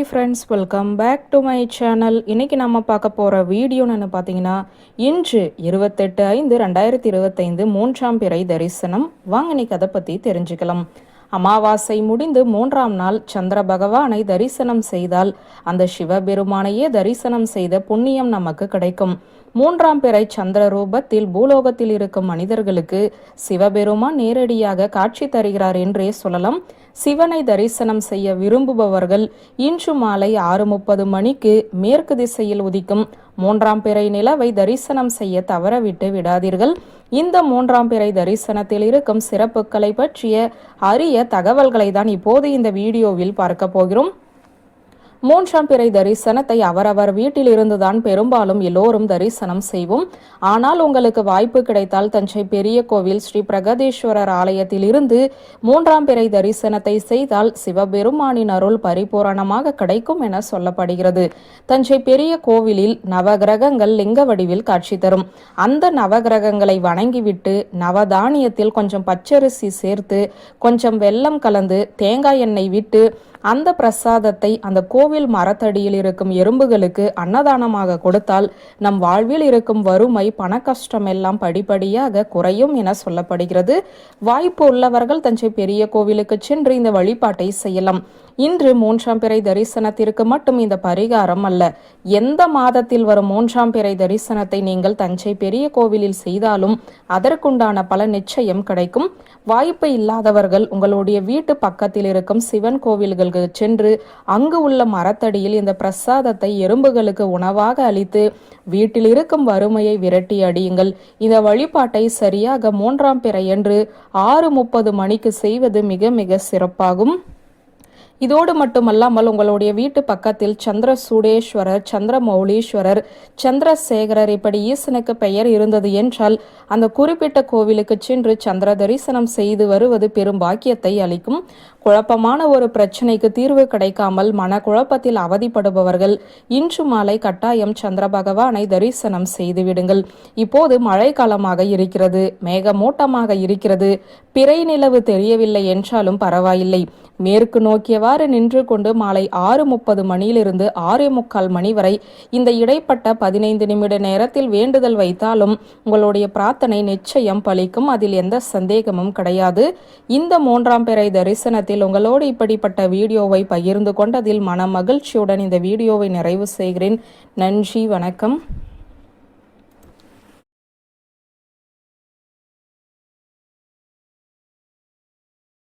Hi friends welcome back to my channel இன்னைக்கு நம்ம பார்க்க போகிற வீடியோன்னு பார்த்தீங்கன்னா இன்று இருபத்தெட்டு ஐந்து ரெண்டாயிரத்தி இருபத்தைந்து மூன்றாம் பிறை தரிசனம். வாங்க இன்னைக்கு அதை பற்றி தெரிஞ்சுக்கலாம். அமாவாசை முடிந்து மூன்றாம் நாள் சந்திர பகவானை தரிசனம் செய்தால் அந்த சிவபெருமானையே தரிசனம் செய்த புண்ணியம் நமக்கு கிடைக்கும். மூன்றாம் பிறை சந்திர ரூபத்தில் பூலோகத்தில் இருக்கும் மனிதர்களுக்கு சிவபெருமான் நேரடியாக காட்சி தருகிறார் என்றே சொல்லலாம். சிவனை தரிசனம் செய்ய விரும்புபவர்கள் இன்று மாலை ஆறு முப்பது மணிக்கு மேற்கு திசையில் உதிக்கும் மூன்றாம் பிறை நிலவை தரிசனம் செய்ய தவறவிட்டு விடாதீர்கள். இந்த மூன்றாம் பிறை தரிசனத்தில் இருக்கும் சிறப்புகளை பற்றிய அரிய தகவல்களை தான் இப்போது இந்த வீடியோவில் பார்க்க போகிறோம். மூன்றாம் பிறை தரிசனத்தை அவரவர் வீட்டில் இருந்துதான் பெரும்பாலும் எல்லோரும் தரிசனம் செய்வோம். ஆனால் உங்களுக்கு வாய்ப்பு கிடைத்தால் தஞ்சை பெரிய கோவில் ஸ்ரீ பிரகதீஸ்வரர் ஆலயத்தில் இருந்து மூன்றாம் பிறை தரிசனத்தை செய்தால் சிவபெருமானின் அருள் பரிபூரணமாக கிடைக்கும் என சொல்லப்படுகிறது. தஞ்சை பெரிய கோவிலில் நவகிரகங்கள் லிங்க வடிவில் காட்சி தரும். அந்த நவகிரகங்களை வணங்கிவிட்டு நவதானியத்தில் கொஞ்சம் பச்சரிசி சேர்த்து கொஞ்சம் வெல்லம் கலந்து தேங்காய் எண்ணெய் விட்டு அந்த பிரசாதத்தை அந்த கோவில் மரத்தடியில் இருக்கும் எறும்புகளுக்கு அன்னதானமாக கொடுத்தால் நம் வாழ்வில் இருக்கும் வறுமை பண கஷ்டம் எல்லாம் படிப்படியாக குறையும் என சொல்லப்படுகிறது. வாய்ப்பு உள்ளவர்கள் தஞ்சை பெரிய கோவிலுக்கு சென்று இந்த வழிபாட்டை செய்யலாம். இன்று மூன்றாம் பிறை தரிசனத்திற்கு மட்டும் இந்த பரிகாரம் அல்ல. எந்த மாதத்தில் வரும் மூன்றாம் பிறை தரிசனத்தை நீங்கள் தஞ்சை பெரிய கோவிலில் செய்தாலும் அதற்குண்டான பல நிச்சயம் கிடைக்கும். வாய்ப்பு இல்லாதவர்கள் உங்களுடைய வீட்டு பக்கத்தில் இருக்கும் சிவன் கோவில்கள் கோவில்களுக்கு சென்று அங்கு உள்ள மரத்தடியில் இந்த பிரசாதத்தை எறும்புகளுக்கு உணவாக அளித்து வீட்டில் இருக்கும் வறுமையை விரட்டி அடியுங்கள். இந்த வழிபாட்டை சரியாக மூன்றாம் பிறையன்று ஆறு முப்பது மணிக்கு செய்வது மிக மிக சிறப்பாகும். இதோடு மட்டுமல்லாமல் உங்களுடைய வீட்டு பக்கத்தில் சந்திர சூடேஸ்வரர் சந்திர மௌலீஸ்வரர் சந்திரசேகரர் இப்படி ஈசனுக்கு பெயர் இருந்தது என்றால் அந்த குறிப்பிட்ட கோவிலுக்கு சென்று சந்திர தரிசனம் செய்து வருவது பெரும் பாக்கியத்தை அளிக்கும். குழப்பமான ஒரு பிரச்சனைக்கு தீர்வு கிடைக்காமல் மன குழப்பத்தில் அவதிப்படுபவர்கள் இன்று மாலை கட்டாயம் சந்திர பகவானை தரிசனம் செய்து விடுங்கள். இப்போது மழைக்காலமாக இருக்கிறது மேகமூட்டமாக இருக்கிறது. பிறை நிலவு தெரியவில்லை என்றாலும் பரவாயில்லை. மேற்கு நோக்கியவாறு நின்று கொண்டு மாலை ஆறு முப்பது மணியிலிருந்து ஆறு முக்கால் மணி வரை இந்த இடைப்பட்ட பதினைந்து நிமிட நேரத்தில் வேண்டுதல் வைத்தாலும் உங்களுடைய பிரார்த்தனை நிச்சயம் பலிக்கும். அதில் எந்த சந்தேகமும் கிடையாது. இந்த மூன்றாம் பிறை தரிசனத்தில் உங்களோடு இப்படிப்பட்ட வீடியோவை பகிர்ந்து கொண்டதில் மன மகிழ்ச்சியுடன் இந்த வீடியோவை நிறைவு செய்கிறேன். நன்றி வணக்கம்.